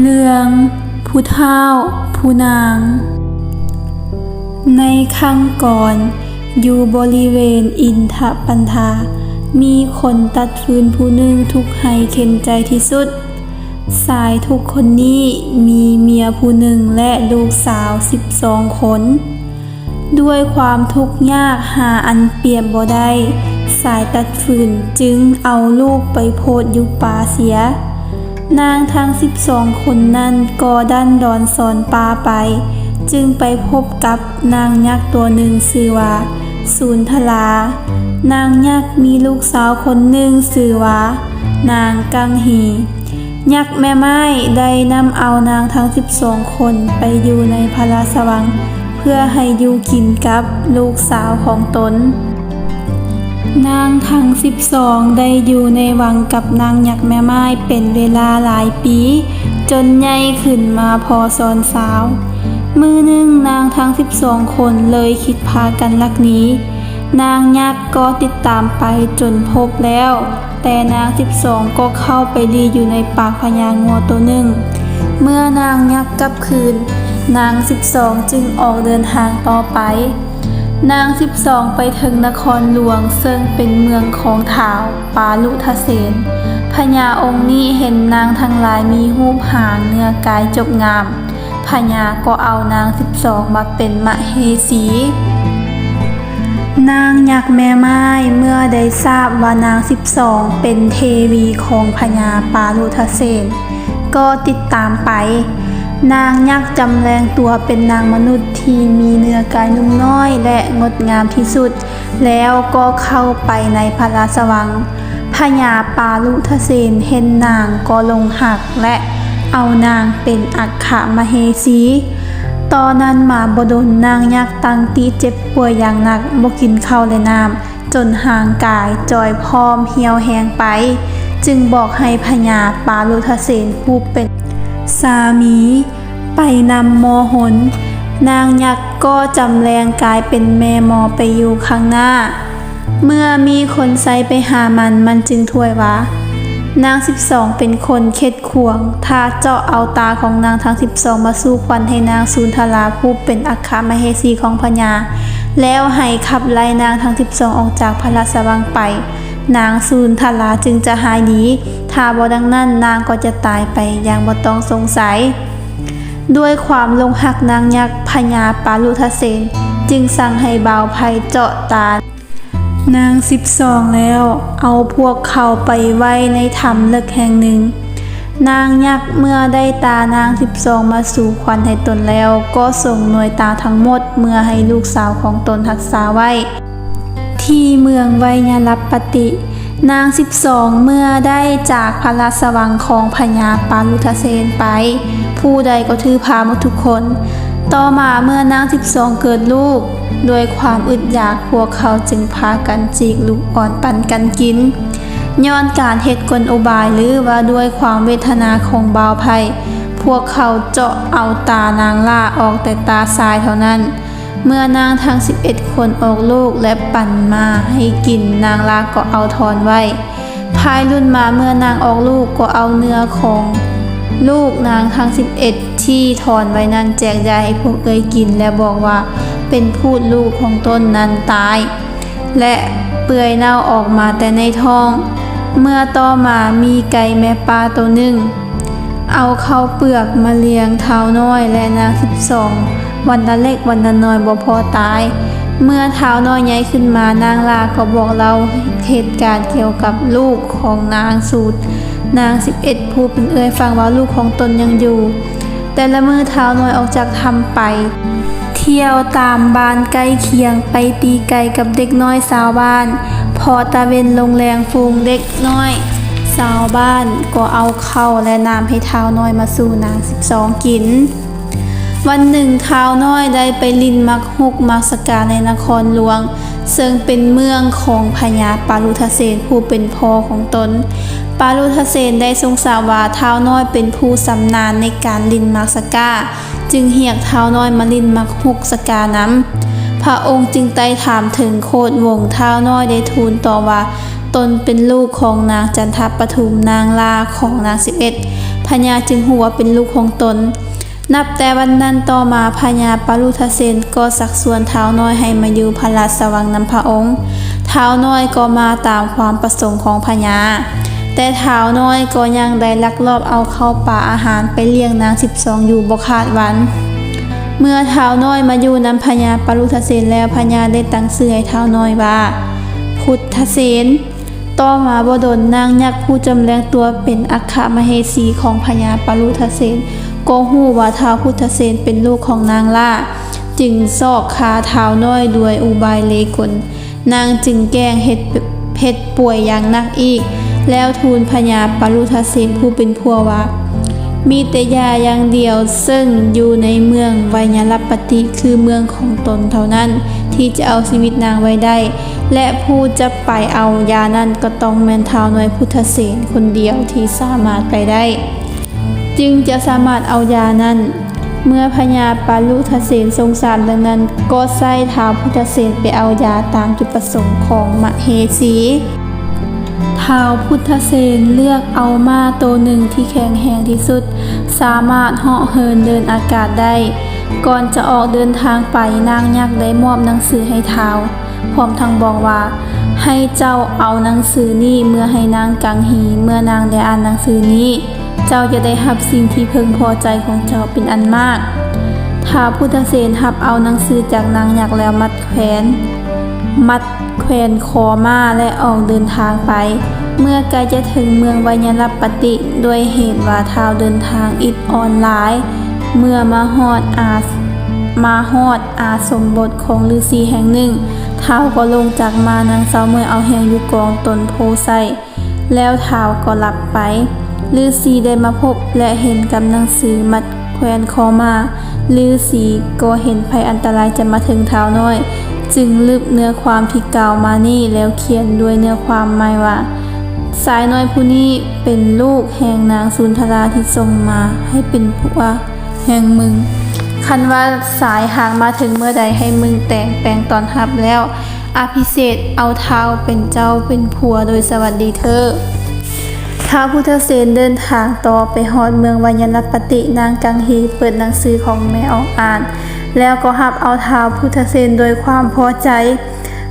เรื่องผู้เฒ่าผู้นาง ในครั้งก่อน อยู่บริเวณอินทปันธามีคนตัดฟืนผู้หนึ่งทุกข์ให้เข็นใจที่สุด สายทุกคนนี้มีเมียผู้หนึ่งและลูกสาวสิบสองคน ด้วยความทุกข์ยากหาอันเปรียบบ่ได้ สายตัดฟืนจึงเอาลูกไปโพดอยู่ป่าเสีย นางทั้งสิบสองคนนั้นก็ดันดอนสอนปลาไป จึงไปพบกับนางยักษ์ตัวหนึ่งชื่อว่าศูนทลา นางยักษ์มีลูกสาวคนหนึ่งชื่อว่านางกังหียักษ์แม่ไม้ได้นำเอานางทั้งสิบสองคนไปอยู่ในพระราชวัง เพื่อให้อยู่กินกับลูกสาวของตน นางทั้งสิบสองได้อยู่ในวังกับนางยักษ์แม่ไม้เป็นเวลาหลายปี จนใหญ่ขึ้นมาพอซอนสาว มือหนึ่งนางทั้งสิบสองคนเลยคิดพากันลักนี้ นางยักษ์ก็ติดตามไปจนพบแล้ว แต่นางสิบสองก็เข้าไปดีอยู่ในปากพญางัวตัวหนึ่ง เมื่อนางยักษ์กลับคืน นางสิบสองจึงออกเดินทางต่อไป นางสิบสองไปถึงนครหลวงซึ่งเป็นเมืองของท้าวปาลุทเสนพญาองค์นี้เห็นนางทั้งหลายมีรูปหางเนื้อกายจบงามพญาก็เอานางสิบสองมาเป็นมะเหสี นางยักษ์แม่ไม้เมื่อได้ทราบว่านางสิบสองเป็นเทวีของพญาปาลุทเสนก็ติดตามไป นางยักษ์จำแรงตัวเป็นนางมนุษย์ที่มีเนื้อกายนุ่มน้อยและงดงามที่สุด แล้วก็เข้าไปในพระราชวังพญาปาลุทเสนเห็นนางก็ลงหักและเอานางเป็นอัคคมเหสี ตอนนั้นหมาบดลนางยักษ์ตังตีเจ็บป่วยอย่างหนักบ่กินข้าวและน้ำจนห่างกายจอยพร้อมเหี่ยวแหงไป จึงบอกให้พญาปาลุทเสนผู้เป็นสามี ไปนำโมหน นางยักษ์ก็จำแรงกายเป็นแม่มอไปอยู่ข้างหน้า เมื่อมีคนใส่ไปหามันมันจึงถวยว่านางสิบสองเป็นคนเข็ดขวงถ้าเจาะเอาตาของนางทั้งสิบสองมาสู้ควันให้นางสูนทลาผู้เป็นอัคคมเหสีของพญาแล้วให้ขับไล่นางทั้งสิบสองออกจากพระราชวังไป นางสูนทลาจึงจะหายดีถ้าบ่ดังนั้นนางก็จะตายไปอย่างบ่ต้องสงสัย ด้วยความลงหักนางยักษ์พญาปาลุทเสนจึงสั่งให้บ่าวภัยเจาะตานางสิบสองแล้ว เอาพวกเขาไปไว้ในถ้ำเลึกแห่งหนึ่ง นางยักษ์เมื่อได้ตานางสิบสองมาสู่ควันให้ตนแล้ว ก็ส่งหน่วยตาทั้งหมดเมื่อให้ลูกสาวของตนรักษาไว้ ที่เมืองไวยาลัปปติ นางสิบสองเมื่อได้จากพระราชวังของพญาปาลุทเสนไป ผู้ใดก็ถือพาหมดทุกคน ต่อมาเมื่อนางสิบสองเกิดลูกด้วยความอึดอยากพวกเขาจึงพากันจีกลูกอ่อนปันกันกิน ย้อนการเหตุกลอุบายหรือว่าด้วยความเวทนาของบ่าวไพพวกเขาเจาะเอาตานางล่าออกแต่ตาซ้ายเท่านั้น เมื่อนางทั้ง 11 คนออกลูกและปั่นมาให้กินนางลาก็เอาทอนไว้ภายรุ่นมาเมื่อนางออกลูกก็เอาเนื้อของลูกนางทั้ง 11 ที่ถอนไว้นั้นแจกยายให้พวกเอ้ยกินและบอกว่าเป็นพูดลูกของต้นนั้นตาย และเปื่อยเน่าออกมาแต่ในท้อง เมื่อต่อมามีไก่แม่ปลาตัวหนึ่ง เอาเข้าวเปลือกมาเลี้ยงเท้าน้อยและนางสิบสองวันละเล็กวันละน้อยบ่พอตาย เมื่อเท้าน้อยใหญ่ขึ้นมานางลาก็บอกเราเหตุการณ์เกี่ยวกับลูกของนางสูตร นางสิบเอ็ดผู้เป็นเอ่ยฟังว่าลูกของตนยังอยู่ แต่ละมือเท้าน้อยออกจากทำไป เที่ยวตามบ้านใกล้เคียงไปตีไก่กับเด็กน้อยสาวบ้าน พอตาเวนลงแรงฟูงเด็กน้อยสาวบ้านก็เอาเข้าและน้ำให้เท้าน้อยมาสู่นางสิบสองกิน วันหนึ่งเท้าน้อยได้ไปลินมักฮุกมักสกาในนครหลวง ซึ่งเป็นเมืองของพญาปารุทเสนผู้เป็นพ่อของตน ปารุทเสนได้ทรงสาวาเท้าน้อยเป็นผู้สำนาญในการลินมักสกาจึงเรียกเท้าน้อยมาลินมักฮุกสกาน้ำพระองค์จึงไต่ถามถึงโคดวงเท้าน้อยได้ทูลต่อว่าตนเป็นลูกของนางจันทปทุมนางลาของนางสิบเอ็ดพญาจึงหัวเป็นลูกของตน นับแต่วันนั้นต่อมาพญาปารุทเสนก็สักส่วนเท้าน้อยให้มาอยู่พระราชวังน้ำพระองค์เท้าน้อยก็มาตามความประสงค์ของพญาแต่เท้าน้อยก็ยังได้ลักลอบเอาเข้าป่าอาหารไปเลี้ยงนาง12อยู่บ่ขาดวัน เมื่อเท้าน้อยมาอยู่นำพญาปารุทเสนแล้วพญาได้ตั้งชื่อให้เท้าน้อยว่า พุทธเสนต่อมาบดลนางยักษ์ผู้จำแรงตัวเป็นอัคคมเหสีของพญาปารุทเสน ก็หู้ว่าท้าวพุทธเสนเป็นลูกของนางล่า จึงซอกขาเท้าน้อยด้วยอุบายเลกลนางจึงแกล้งเฮ็ดเพชรป่วยอย่างหนักอีก แล้วทูลพญาปารุทเสนผู้เป็นผัวว่ามีแต่ยาอย่างเดียวซึ่งอยู่ในเมืองไวยลปติคือเมืองของตนเท่านั้น ที่จะเอาชีวิตนางไว้ได้ และผู้จะไปเอายานั้นก็ต้องแมนเท้าน่วยพุทธเสนคนเดียวที่สามารถไปได้ จึงจะสามารถเอายานั้น เมื่อพญาปาลุทเสนทรงสารดังนั้น ก็ใส่เท้าวพุทธเสนไปเอายาตามจุดประสงค์ของมเหสีท้าวพุทธเสนเลือกเอาม้าตัวหนึ่งที่แข็งแรงที่สุด สามารถเหาะเหินเดินอากาศได้ ก่อนจะออกเดินทางไปนางยักษ์ได้มอบหนังสือให้ท้าวพร้อมทั้งบอกว่า ให้เจ้าเอาหนังสือนี้เมื่อให้นางกังหีเมื่อนางได้อ่านหนังสือนี้ เจ้าจะได้รับสิ่งที่พึงพอใจของเจ้าเป็นอันมากท้าพุทธเสนรับเอาหนังสือจากนางอยักแล้วมัดแขวนมัดแขวนคอมาและออกเดินทางไป เมื่อใกล้จะถึงเมืองวัยรปติด้วยเหตุว่าเท้าวเดินทางอิดออนหลายเมื่อมาฮอดอาสมาฮอดอาสมบทของฤาษีแห่งหนึ่ง เท้าก็ลงจากมานางสาวเมื่อเอาแหงอยู่กองตนโพไซแล้วเท้าก็หลับไป ฤาษีได้มาพบและเห็นกับหนังสือมัดแขวนคอมาฤาษีก็เห็นภัยอันตรายจะมาถึงเท้าน้อย จึงลึกเนื้อความที่กล่าวมานี่แล้วเขียนด้วยเนื้อความหมายว่าสายน้อยผู้นี้เป็นลูกแห่งนางสุนทราที่ทรงมาให้เป็นผัวแห่งมึง คันว่าสายหางมาถึงเมื่อใดให้มึงแต่งแปลงตอนรับแล้วอภิเษกเอาเท้าเป็นเจ้าเป็นผัวโดยสวัสดีเธอ ท้าวพุทธเสนเดินทางต่อไปฮอดเมืองวัญนปตินางกังฮีเปิดหนังสือของแม่ออกอ่าน แล้วก็หับเอาท้าวพุทธเสนโดยความพอใจ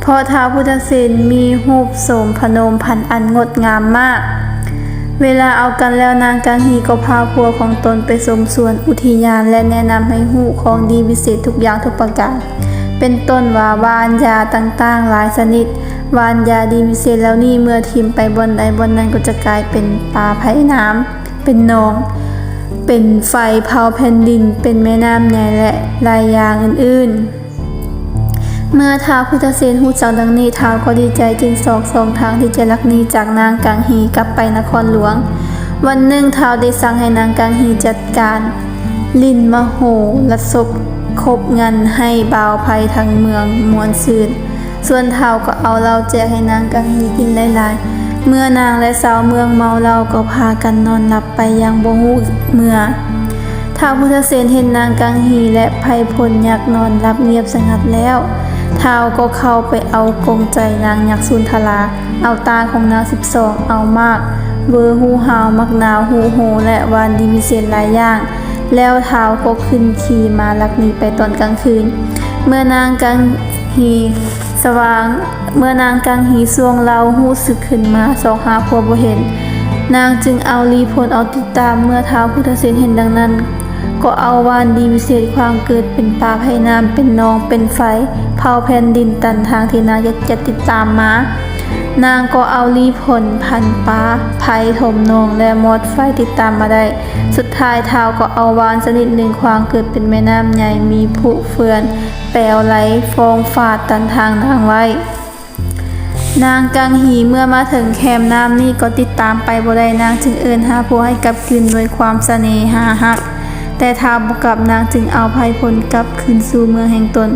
เพราะท้าวพุทธเสนมีรูปโสมพนมพันอันงดงามมาก เวลาเอากันแล้วนางกังฮีก็พาพัวของตนไปสมส่วนอุทยานและแนะนำให้หูของดีวิเศษทุกอย่างทุกประการ เป็นต้นว่าวานยาต่างๆ หลายชนิด วานยาดีวิเศษแล้วนี่เมื่อทิมไปบนใดบนนั้นก็จะกลายเป็นปลาไผ่น้ำเป็นนอง เป็นไฟเผาแผ่นดิน เป็นแม่น้ำใหญ่และลายยางอื่นๆเมื่อท้าวพุทธเสนหูจักดังนี้ท้าวก็ดีใจจึงสอกสองทางที่จะลักนีจากนางกังฮีกลับไปนครหลวง วันหนึ่งท้าวได้สั่งให้นางกังฮีจัดการ ลินมโหรสพ คบเงินให้บ่าวภัยทางเมืองมวนซืนส่วนเท้าก็เอาเหล้าแจกให้นางกังฮีกินหลายๆ เมื่อนางและสาวเมืองเมาเหล้าก็พากันนอนหลับไปยังบ่ฮู้เมื่อท้าพุทธเสนเห็นนางกังฮีและไพพลยักนอนรับเงียบสงัดแล้วท้าก็เข้าไปเอากงใจนางยักษ์สุนทราเอาตาของนางสิบสองเอามาก เวอร์ฮูฮาวมักนาวฮูโฮและวานดีมิเศษหลายอย่าง แล้วเท้าวก็ขึ้นขี่มาลักนีไปตอนกลางคืน เมื่อนางกังฮีสว่าง เมื่อนางกังฮีสวงเราหู้สึกขึ้นมาสองหาพัวบ่เห็น นางจึงเอาลีพลเอาติดตามเมื่อเท้าพุทธเสนเห็นดังนั้น ก็เอาวานดีวิเศษความเกิดเป็นป่าไผ่น้ำเป็นนองเป็นไฟเผาแผ่นดินตันทางที่นางจะจะติดตามมา นางก็เอาลีผลพันป้าไผ่ถมนองและมอดไฟติดตามมาได้ สุดท้ายเท้าวก็เอาวานชนิดหนึ่งความเกิดเป็นแม่น้ำใหญ่มีผุเฟือน แปลวไหลฟองฝาดตันทางนางไว้ นางกังหีเมื่อมาถึงแคมน้ำนี่ก็ติดตามไปบ่ได้นางจึงเอินหาผัวให้กลับคืนด้วยความเสน่หาฮัก แต่ท้าวบ่กลับนางจึงเอาภัยพลกลับคืนสู่เมืองแห่งตน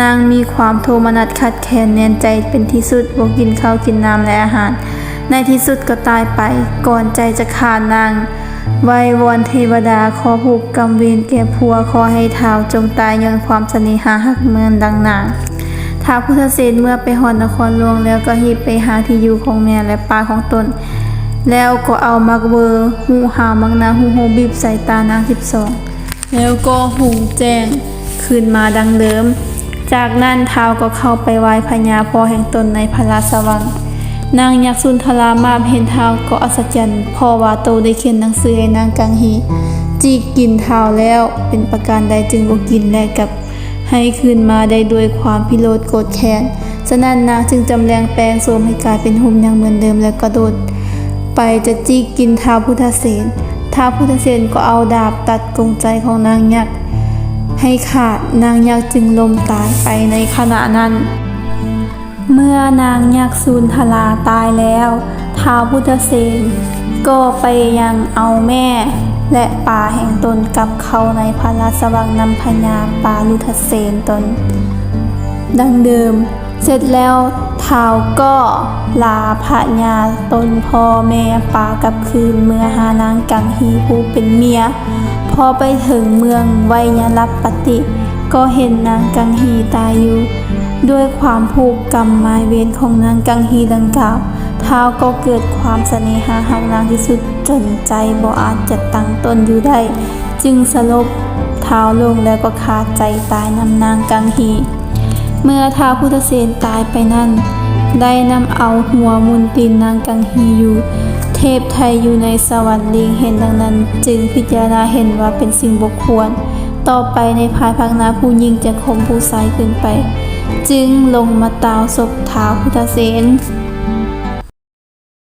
นางมีความโทมนัสขัดแค้นแน่นใจเป็นที่สุดบ่กินข้าวกินน้ำและอาหาร ในที่สุดก็ตายไป ก่อนใจจะขาดนางไหววอนเทวดาขอผูกกรรมเวรแก่ผัวขอให้เท้าจงตายย้อนความเสน่หาฮักเมือนดังนางท้าพุทธเสนเมื่อไปหอนนครหลวงแล้วก็หีบไปหาที่อยู่ของแม่และป้าของตน แล้วก็เอามักเวอร์หูหามักนาหูโฮบีบใส่ตานางสิบสองแล้วก็หุงแจ้งคืนมาดังเดิม จากนั้นท้าวก็เข้าไปไหว้พญาพ่อแห่งตนในพระราชวัง นางยักษ์สุนทรามาเห็นเท้าก็อัศจรรย์เพอว่าโตได้เขียนหนังสือให้นางกังฮีจีกกินเท้าแล้วเป็นประการใดจึงบ่กินแลกกับให้คืนมาได้ด้วยความพิโรธโกรธแค้น ฉะนั้นนางจึงจำแรงแปลงโสมให้กลายเป็นหุ่มอย่างเหมือนเดิมแล้วกระโดด ไปจะจีกกินเท้าพุทธเสนท้าวพุทธเสนก็เอาดาบตัดกรงใจของนางยักษ์ ให้ขาดนางยักษ์จึงล้มตายไปในขณะนั้น เมื่อนางยักษ์สูนทลาตายแล้วท้าวพุทธเสนก็ไปยังเอาแม่ และป่าแห่งตนกลับเข้าในพระราชวังนำพญาปาลุทเสนตน ดังเดิม เสร็จแล้วท้าวก็ลาพระญาตนพ่อแม่ป่ากับคืนเมื่อหานางกังฮีผู้เป็นเมีย พอไปถึงเมืองไวยรับปฏิ ก็เห็นนางกังฮีตายอยู่ ด้วยความผูกกรรมหมายเวรของนางกังฮีดังกล่าวท้าวก็เกิดความเสน่หาหักนางที่สุดจนใจบ่อาจจะตั้งตนอยู่ได้ จึงสลบเท้าลงแล้วก็ขาดใจตายนำนางกังฮี เมื่อท้าวพุทธเสนตายไปนั้น ได้นำเอาหัวมุนตินนางกังฮีอยู่ เทพไทยอยู่ในสวรรค์ลิงเห็นดังนั้น จึงพิจารณาเห็นว่าเป็นสิ่งบกควร ต่อไปในภายภาคหน้าผู้ยิงจะคมผู้ชายขึ้นไป จึงลงมาตาวศพท้าวพุทธเสน